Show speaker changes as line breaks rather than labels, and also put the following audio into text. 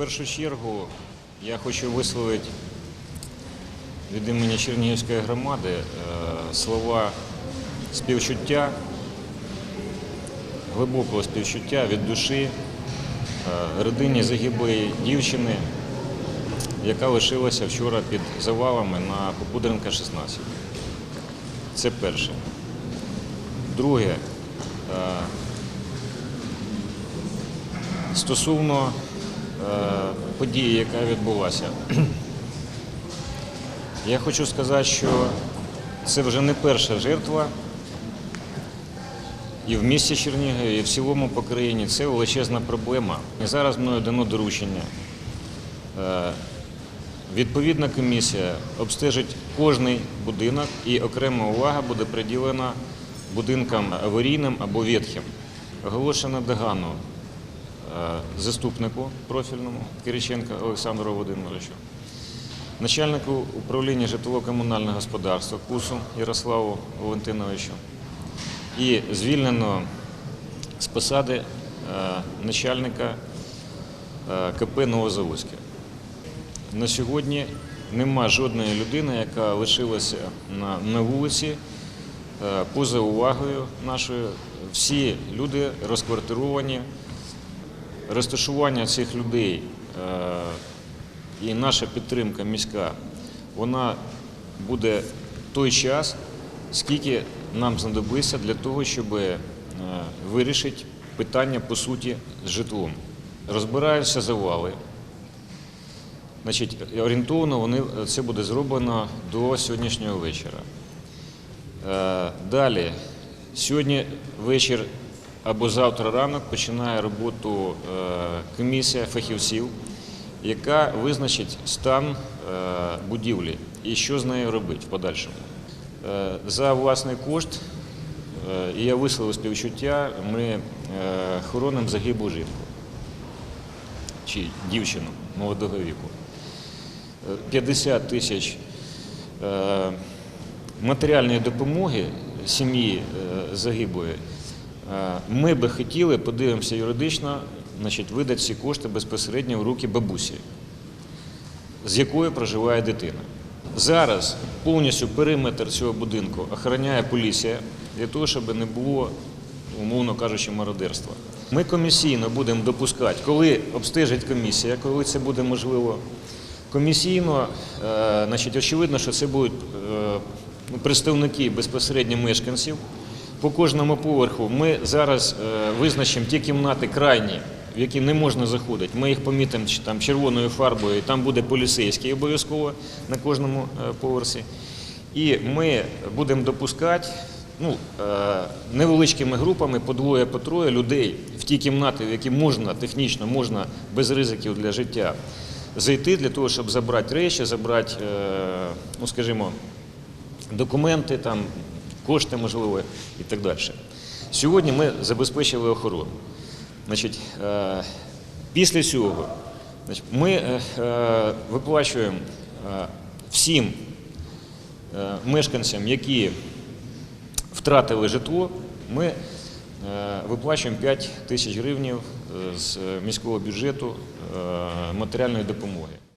першу чергу я хочу висловити від імені Чернігівської громади е, слова співчуття, глибокого співчуття від душі е, родині загиблої дівчини, яка лишилася вчора під завалами на Попудренка 16. Це перше. Друге, е, стосовно події, яка відбулася. Я хочу сказати, що це вже не перша жертва і в місті Чернігові, і в цілому по країні. Це величезна проблема. І зараз мною дано доручення. Е, Відповідна комісія обстежить кожний будинок і окрема увага буде приділена будинкам аварійним або ветхим. Оголошено догану е, заступнику профільному Кириченка Олександру Володимировичу, начальнику управління житлово-комунального господарства КУСу Ярославу Валентиновичу і звільнено з посади е, начальника е, КП Новозаводське. На сьогодні нема жодної людини, яка лишилася на, вулиці е, поза увагою нашою. Всі люди розквартировані. Розташування цих людей е, і наша підтримка міська, вона буде той час, скільки нам знадобиться для того, щоб е, вирішити питання по суті з житлом. Розбираються завали. Значить, орієнтовно вони, це буде зроблено до сьогоднішнього вечора. Е, Далі, сьогодні вечір або завтра ранок починає роботу е, комісія фахівців, яка визначить стан е, будівлі і що з нею робити в подальшому. Е, За власний кошт, і я висловив співчуття, ми хоронимо загиблу жінку чи дівчину молодого віку. 50 тисяч матеріальної допомоги сім'ї загиблої. Е, Ми би хотіли, подивимося юридично, значить, видати ці кошти безпосередньо в руки бабусі, з якою проживає дитина. Зараз повністю периметр цього будинку охороняє поліція для того, щоб не було, умовно кажучи, мародерства. Ми комісійно будемо допускати, коли обстежить комісія, коли це буде можливо. Комісійно, е, значить, очевидно, що це будуть е, представники безпосередньо мешканців. По кожному поверху ми зараз е, визначимо ті кімнати крайні, в які не можна заходити. Ми їх помітимо там, червоною фарбою, і там буде поліцейський обов'язково на кожному е, поверсі. І ми будемо допускати ну, е, невеличкими групами по двоє, по троє людей в ті кімнати, в які можна технічно, можна без ризиків для життя зайти для того, щоб забрати речі, забрати, ну скажімо, документи, там, кошти, можливо, і так далі. Сьогодні ми забезпечили охорону. Значить, е, після цього значить, ми е, е, виплачуємо всім мешканцям, які втратили житло, ми виплачуємо 5 тисяч гривень з міського бюджету матеріальної допомоги.